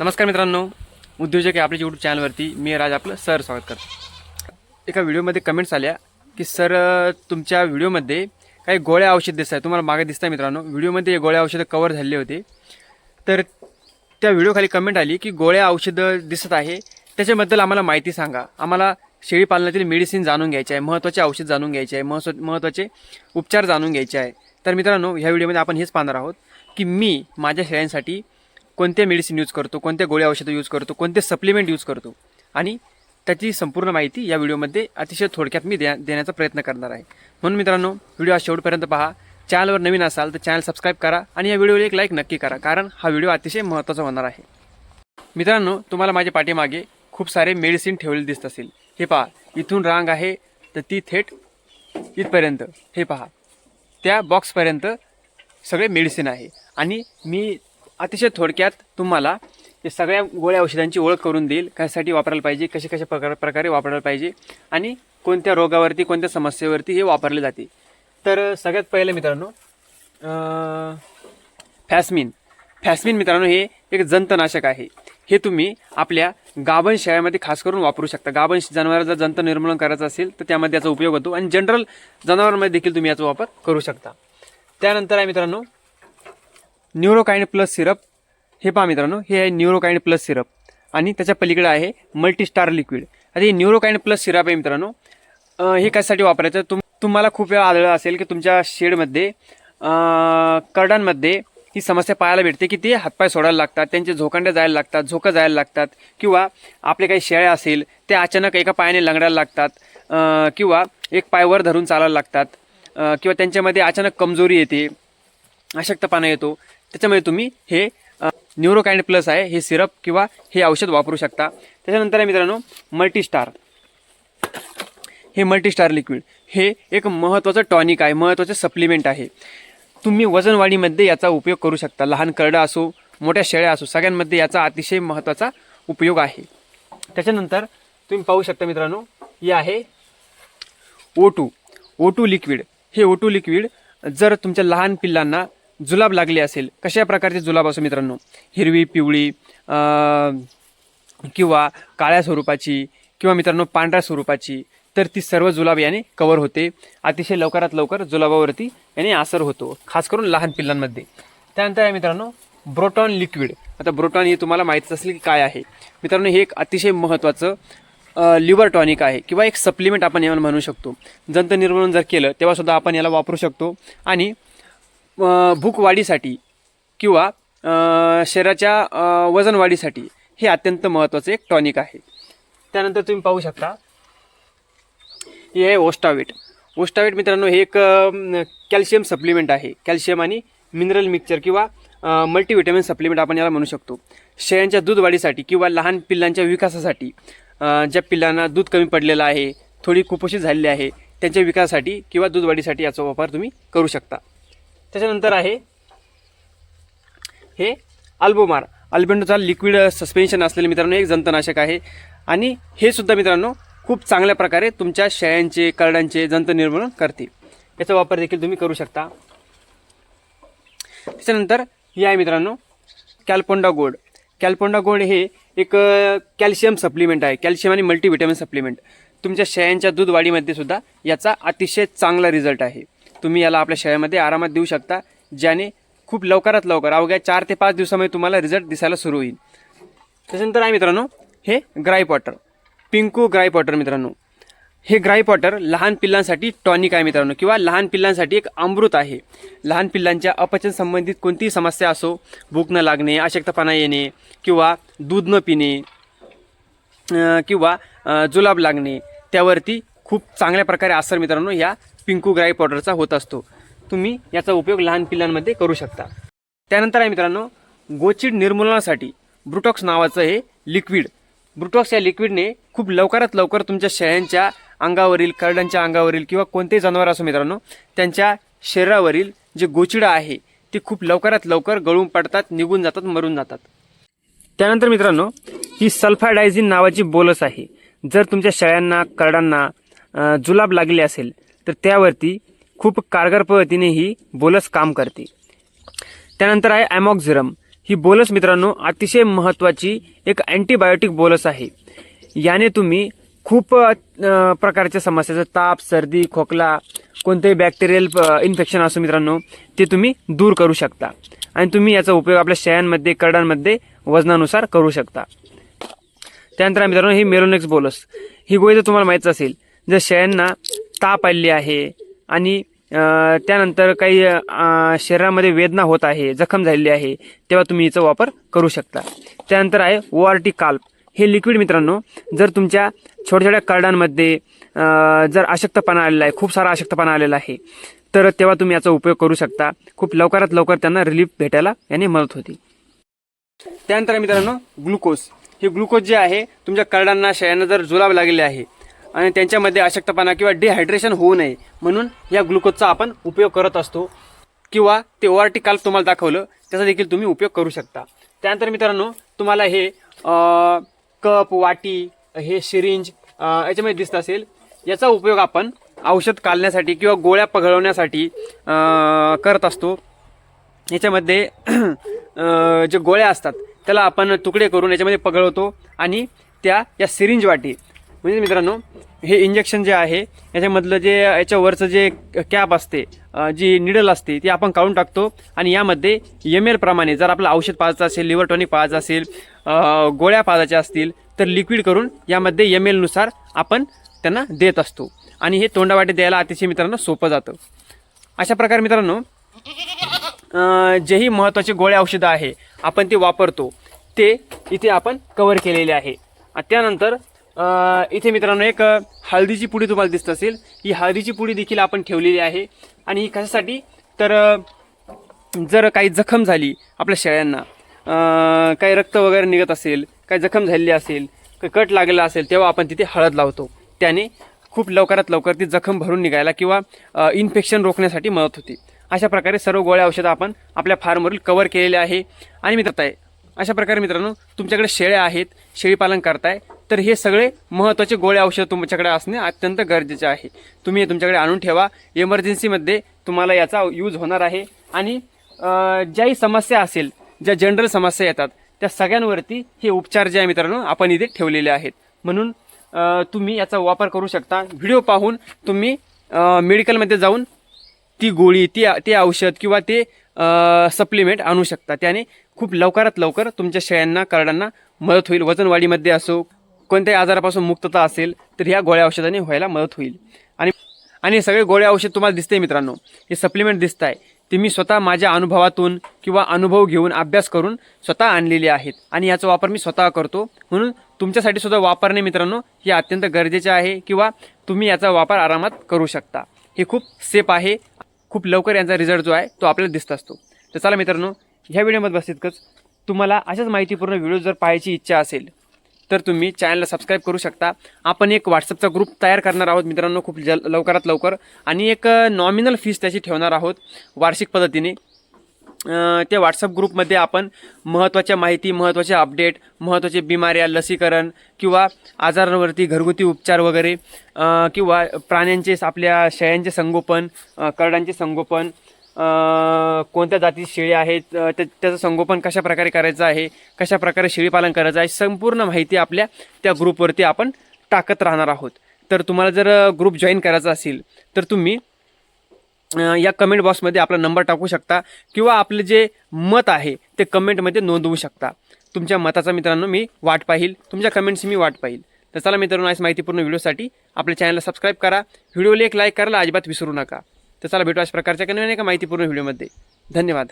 नमस्कार मित्रांनो उद्योजक आहे आपल्या यूट्यूब चॅनलवरती मी राज आपलं सर स्वागत करतो. एका व्हिडिओमध्ये कमेंट्स आल्या की सर तुमच्या व्हिडिओमध्ये काही गोळ्या औषध दिसत आहे तुम्हाला मागे दिसत आहे मित्रांनो व्हिडिओमध्ये हे गोळ्या औषधं कवर झाले होते. तर त्या व्हिडिओखाली कमेंट आली की गोळ्या औषधं दिसत आहे. त्याच्याबद्दल आम्हाला माहिती सांगा. आम्हाला शेळी पालनातील मेडिसिन जाणून घ्यायचे आहे महत्त्वाचे औषध जाणून घ्यायचे आहे महत्त्व महत्त्वाचे उपचार जाणून घ्यायचे आहे. तर मित्रांनो ह्या व्हिडिओमध्ये आपण हेच पाहणार आहोत की मी माझ्या शेळ्यांसाठी कोणते मेडिसिन यूज करतो कोणत्या गोळ्या औषधं यूज करतो कोणते सप्लिमेंट यूज करतो. आणि त्याची संपूर्ण माहिती या व्हिडिओमध्ये अतिशय थोडक्यात मी द्या देण्याचा प्रयत्न करणार आहे. म्हणून मित्रांनो व्हिडिओ शेवटपर्यंत पहा. चॅनलवर नवीन असाल तर चॅनल सबस्क्राईब करा आणि या व्हिडिओला एक लाईक नक्की करा कारण हा व्हिडिओ अतिशय महत्त्वाचा होणार आहे. मित्रांनो तुम्हाला माझ्या पाठीमागे खूप सारे मेडिसिन ठेवलेले दिसत असेल. हे पहा इथून रांग आहे तर ती थेट इथपर्यंत. हे पहा त्या बॉक्सपर्यंत सगळे मेडिसिन आहे. आणि मी अतिशय थोडक्यात तुम्हाला हे सगळ्या गोळ्या औषधांची ओळख करून देईल कशासाठी वापरायला पाहिजे कशा कशा प्रकार प्रकारे वापरायला पाहिजे आणि कोणत्या रोगावरती कोणत्या समस्येवरती हे वापरले जाते. तर सगळ्यात पहिलं मित्रांनो फॅसमिन फॅस्मिन. फॅस्मिन मित्रांनो हे एक जंतनाशक आहे. हे तुम्ही आपल्या गाभण शेळ्यामध्ये खास करून वापरू शकता. गाभण जनावरांचा जंत निर्मूलन करायचं असेल तर त्यामध्ये याचा उपयोग होतो आणि जनरल जनावरांमध्ये देखील तुम्ही याचा वापर करू शकता. त्यानंतर आहे मित्रांनो न्यूरोकाइंड प्लस सिरप. हे पहा मित्रांनो हे आहे न्यूरोकाइंड प्लस सिरप. आणि त्याच्या पलीकडे आहे मल्टीस्टार लिक्विड. आता हे न्यूरोकाइंड प्लस सिरप आहे मित्रांनो. हे कशासाठी वापरायचं? तुम तुम्हाला खूप वेळा आढळलं असेल की तुमच्या शेडमध्ये कर्डांमध्ये करडांमध्ये ही समस्या पाहायला भेटते की ते हातपाय सोडायला लागतात त्यांचे झोकांडे जायला लागतात झोकं जायला लागतात किंवा आपले काही शेळ्या असेल ते अचानक एका पायाने लंगडायला लागतात किंवा एक पाय वर धरून चालायला लागतात किंवा त्यांच्यामध्ये अचानक कमजोरी येते अशक्तपणा येतो. त्याच्यामुळे तुम्ही हे न्यूरोकाइंड प्लस आहे हे सिरप किंवा हे औषध वापरू शकता. त्याच्यानंतर आहे मित्रांनो मल्टीस्टार. हे मल्टीस्टार लिक्विड हे एक महत्त्वाचं टॉनिक आहे महत्त्वाचं सप्लिमेंट आहे. तुम्ही वजनवाढीमध्ये याचा उपयोग करू शकता. लहान करडं असो मोठ्या शेळ्या असो सगळ्यांमध्ये याचा अतिशय महत्त्वाचा उपयोग आहे. त्याच्यानंतर तुम्ही पाहू शकता मित्रांनो हे आहे O two O two liquid हे ओ टू लिक्विड जर तुमच्या लहान पिल्लांना जुलाब लागले असेल कशा प्रकारचे जुलाब असो मित्रांनो? हिरवी पिवळी किंवा काळ्या स्वरूपाची किंवा मित्रांनो पांढऱ्या स्वरूपाची तर ती सर्व जुलाब याने कवर होते. अतिशय लवकरात लवकर जुलाबावरती याने असर होतो खास करून लहान पिल्लांमध्ये. त्यानंतर आहे मित्रांनो ब्रोटॉन लिक्विड. आता ब्रोटॉन हे तुम्हाला माहीतच असेल की काय आहे. मित्रांनो हे एक अतिशय महत्त्वाचं लिव्हर टॉनिक आहे किंवा एक सप्लिमेंट आपण याला म्हणू शकतो. जंत निर्मूलन जर केलं तेव्हासुद्धा आपण याला वापरू शकतो. आणि भूकवाढीसाठी भूक वाढीसाठी किंवा शरीराच्या वजनवाढीसाठी वजन वाढीसाठी हे अत्यंत महत्त्वाचं एक टॉनिक आहे. त्यानंतर तुम्ही पाहू शकता हे आहे ओस्टावेट. ओस्टावेट मित्रांनो हे एक कॅल्शियम सप्लिमेंट आहे. कॅल्शियम आणि मिनरल मिक्सचर किंवा मल्टीव्हिटॅमिन सप्लिमेंट आपण याला म्हणू शकतो. शेळ्यांच्या दूध वाढीसाठी किंवा लहान पिल्लांच्या विकासासाठी ज्या पिल्लांना दूध कमी पडलेलं आहे थोडी कुपोषित झालेली आहे त्यांच्या विकासासाठी किंवा दूध वाढीसाठी याचा वापर तुम्ही करू शकता. त्याच्यानंतर आहे हे अल्बोमार. अल्बेंडोचा लिक्विड सस्पेन्शन असलेले मित्रांनो एक जंतनाशक आहे. आणि हे सुद्धा मित्रांनो खूप चांगल्या प्रकारे तुमच्या शेळ्यांचे करड्यांचे जंत निर्मूलन करते. याचा वापर देखील तुम्ही करू शकता. त्याच्यानंतर हे आहे मित्रांनो कॅल्पोंडा गोड कॅल्पोंडा गोड हे एक कॅल्शियम सप्लिमेंट आहे. कॅल्शियम आणि मल्टीव्हिटॅमिन सप्लिमेंट. तुमच्या शेळ्यांच्या दूध वाढीमध्ये सुद्धा याचा अतिशय चांगला रिझल्ट आहे. तुम्ही याला आपल्या शेळ्यामध्ये आरामात देऊ शकता ज्याने खूप लवकरात लवकर अवघ्या चार ते पाच दिवसामध्ये तुम्हाला रिझल्ट दिसायला सुरू होईल. त्याच्यानंतर आहे मित्रांनो हे ग्राईप वॉटर पिंकू ग्राईप वॉटर मित्रांनो. हे ग्राईप वॉटर लहान पिल्लांसाठी टॉनिक आहे मित्रांनो किंवा लहान पिल्लांसाठी एक अमृत आहे. लहान पिल्लांच्या अपचन संबंधित कोणतीही समस्या असो भूक न लागणे अशक्तपणा येणे किंवा दूध न पिणे किंवा जुलाब लागणे त्यावरती खूप चांगल्या प्रकारे असर मित्रांनो या पिंकू ग्राई पावडरचा होत असतो. तुम्ही याचा उपयोग लहान पिल्लांमध्ये करू शकता. त्यानंतर आहे मित्रांनो गोचिड निर्मूलनासाठी ब्रुटॉक्स नावाचं हे लिक्विड. ब्रुटॉक्स या लिक्विडने खूप लवकरात लवकर तुमच्या शेळ्यांच्या अंगावरील करड्यांच्या अंगावरील किंवा कोणतेही जनावर असो मित्रांनो त्यांच्या शरीरावरील जे गोचिडं आहे ते खूप लवकरात लवकर गळून पडतात निघून जातात मरून जातात. त्यानंतर मित्रांनो ही सल्फाडायझिन नावाची बोलस आहे. जर तुमच्या शेळ्यांना करडांना जुलाब लागले असेल तर त्यावरती खूप कारगर पद्धतीने ही बोलस काम करते. त्यानंतर आहे ॲमॉक्झिरम. ही बोलस मित्रांनो अतिशय महत्त्वाची एक अँटीबायोटिक बोलस आहे. याने तुम्ही खूप प्रकारच्या समस्या जसं ताप सर्दी खोकला कोणतेही बॅक्टेरियल इन्फेक्शन असो मित्रांनो ते तुम्ही दूर करू शकता. आणि तुम्ही याचा उपयोग आपल्या शेळ्यांमध्ये करडांमध्ये वजनानुसार करू शकता. त्यानंतर मित्रांनो ही मेरोनेक्स बोलस. ही गोळी जर तुम्हाला माहीतच असेल जर शेळ्यांना ताप आलेली आहे. आणि त्यानंतर काही शरीरामध्ये वेदना होत आहे जखम झालेली आहे तेव्हा तुम्ही याचा वापर करू शकता. त्यानंतर आहे ओ आर टी काल्प. हे लिक्विड मित्रांनो जर तुमच्या छोट्या छोट्या कार्डांमध्ये जर अशक्तपणा आलेला आहे खूप सारा अशक्तपणा आलेला आहे तर तेव्हा तुम्ही याचा उपयोग करू शकता. खूप लवकरात लवकर त्यांना रिलीफ भेटायला याने मदत होती. त्यानंतर मित्रांनो ग्लुकोज. हे ग्लुकोज जे आहे तुमच्या करडांना शयांना जर जुलाब लागलेले आहे आणि त्यांच्यामध्ये अशक्तपणा किंवा डिहायड्रेशन होऊ नये म्हणून या ग्लुकोजचा आपण उपयोग करत असतो. किंवा ते ओ आर टी काल तुम्हाला दाखवलं त्याचा देखील तुम्ही उपयोग करू शकता. त्यानंतर मित्रांनो तुम्हाला हे कप वाटी हे सिरिंज याच्यामध्ये दिसत असेल. याचा उपयोग आपण औषध काढण्यासाठी किंवा गोळ्या पघळवण्यासाठी करत असतो. याच्यामध्ये जे गोळ्या असतात त्याला आपण तुकडे करून याच्यामध्ये पघळवतो आणि त्या या सिरिंज वाटी म्हणजे मित्रांनो हे इंजेक्शन जे आहे याच्यामधलं जे याच्यावरचं जे कॅप असते जी निडल असते ती आपण काढून टाकतो. आणि यामध्ये एम एल प्रमाणे जर आपलं औषध पाजायचं असेल लिव्हर टॉनिक पाजायचं असेल गोळ्या पाजायच्या असतील तर लिक्विड करून यामध्ये एम एलनुसार आपण त्यांना देत असतो. आणि हे तोंडावाटे द्यायला अतिशय मित्रांनो सोपं जातं. अशा प्रकारे मित्रांनो जेही महत्त्वाचे गोळ्या औषधं आहे आपण ते वापरतो. ते इथे आपण कवर केलेले आहे. त्यानंतर इथे मित्रांनो एक हळदीची पुडी तुम्हाला दिसत असेल. ही हळदीची पुडी देखील आपण ठेवलेली आहे. आणि ही कशासाठी? तर जर काही जखम झाली आपल्या शेळ्यांना काही रक्त वगैरे निघत असेल काही जखम झालेली असेल काही कट लागलेला असेल तेव्हा आपण तिथे हळद लावतो. त्याने खूप लवकरात लवकर ती जखम भरून निघायला किंवा इन्फेक्शन रोखण्यासाठी मदत होते. अशा प्रकारे सर्व गोळ्या औषधं आपण आपल्या फार्मवरील कवर केलेले आहे. आणि मित्र आहे अशा प्रकारे मित्रांनो तुमच्याकडे शेळ्या आहेत शेळीपालन करताय तर हे सगळे महत्त्वाचे गोळे औषध तुमच्याकडे असणे अत्यंत गरजेचे आहे. तुम्ही हे तुमच्याकडे आणून ठेवा. इमर्जन्सीमध्ये तुम्हाला याचा यूज होणार आहे. आणि ज्याही समस्या असेल ज्या जनरल समस्या येतात त्या सगळ्यांवरती हे उपचार जे आहे मित्रांनो आपण इथे ठेवलेले आहेत. म्हणून तुम्ही याचा वापर करू शकता. व्हिडिओ पाहून तुम्ही मेडिकलमध्ये जाऊन ती गोळी ती ते औषध किंवा ते सप्लिमेंट आणू शकता. त्याने खूप लवकरात लवकर तुमच्या शेळ्यांना करड्यांना मदत होईल. वजनवाढीमध्ये असो कोणत्याही आजारापासून मुक्तता असेल तर ह्या गोळ्या औषधाने व्हायला मदत होईल. आणि आणि सगळे गोळ्या औषध तुम्हाला दिसते मित्रांनो. हे सप्लिमेंट दिसत आहे ते मी स्वतः माझ्या अनुभवातून किंवा अनुभव घेऊन अभ्यास करून स्वतः आणलेले आहेत. आणि याचा वापर मी स्वतः करतो. म्हणून तुमच्यासाठी सुद्धा वापरणे मित्रांनो हे अत्यंत गरजेचे आहे किंवा तुम्ही याचा वापर आरामात करू शकता. हे खूप सेफ आहे. खूप लवकर यांचा रिझल्ट जो आहे तो आपल्याला दिसत असतो. तर चला मित्रांनो ह्या व्हिडिओमध्ये बस इतकंच. तुम्हाला अशाच माहितीपूर्ण व्हिडिओ जर पाहायची इच्छा असेल तर तुम्ही चॅनलला सबस्क्राईब करू शकता. आपण एक व्हॉट्सअपचा ग्रुप तयार करणार आहोत मित्रांनो खूप जल लवकरात लवकर. आणि एक नॉमिनल फीस त्याची ठेवणार आहोत वार्षिक पद्धतीने. त्या व्हॉट्सअप ग्रुपमध्ये आपण महत्त्वाच्या माहिती महत्त्वाचे अपडेट महत्त्वाचे बिमाऱ्या लसीकरण किंवा आजारांवरती घरगुती उपचार वगैरे किंवा प्राण्यांचे आपल्या शेळ्यांचे संगोपन अं, करडांचे संगोपन कोणत्या जातीची शेळी आहेत त्या त्याचं संगोपन कशा प्रकारे करायचं आहे कशा प्रकारे शेळीपालन करायचं आहे संपूर्ण माहिती आपल्या त्या ग्रुपवरती आपण टाकत राहणार आहोत. तर तुम्हाला जर ग्रुप जॉईन करायचा असेल तर तुम्ही या कमेंट बॉक्समध्ये आपला नंबर टाकू शकता किंवा आपलं जे मत आहे ते कमेंटमध्ये नोंदवू शकता. तुमच्या मताचा मित्रांनो मी वाट पाहिल तुमच्या कमेंट्स मी वाट पाहिल. तर चला मित्रांनो आज माहितीपूर्ण व्हिडिओसाठी आपल्या चॅनलला सबस्क्राईब करा. व्हिडिओला एक लाईक करायला अजिबात विसरू नका. तर चला भेटू अशा प्रकारच्या काही एका माहितीपूर्ण व्हिडिओमध्ये. धन्यवाद.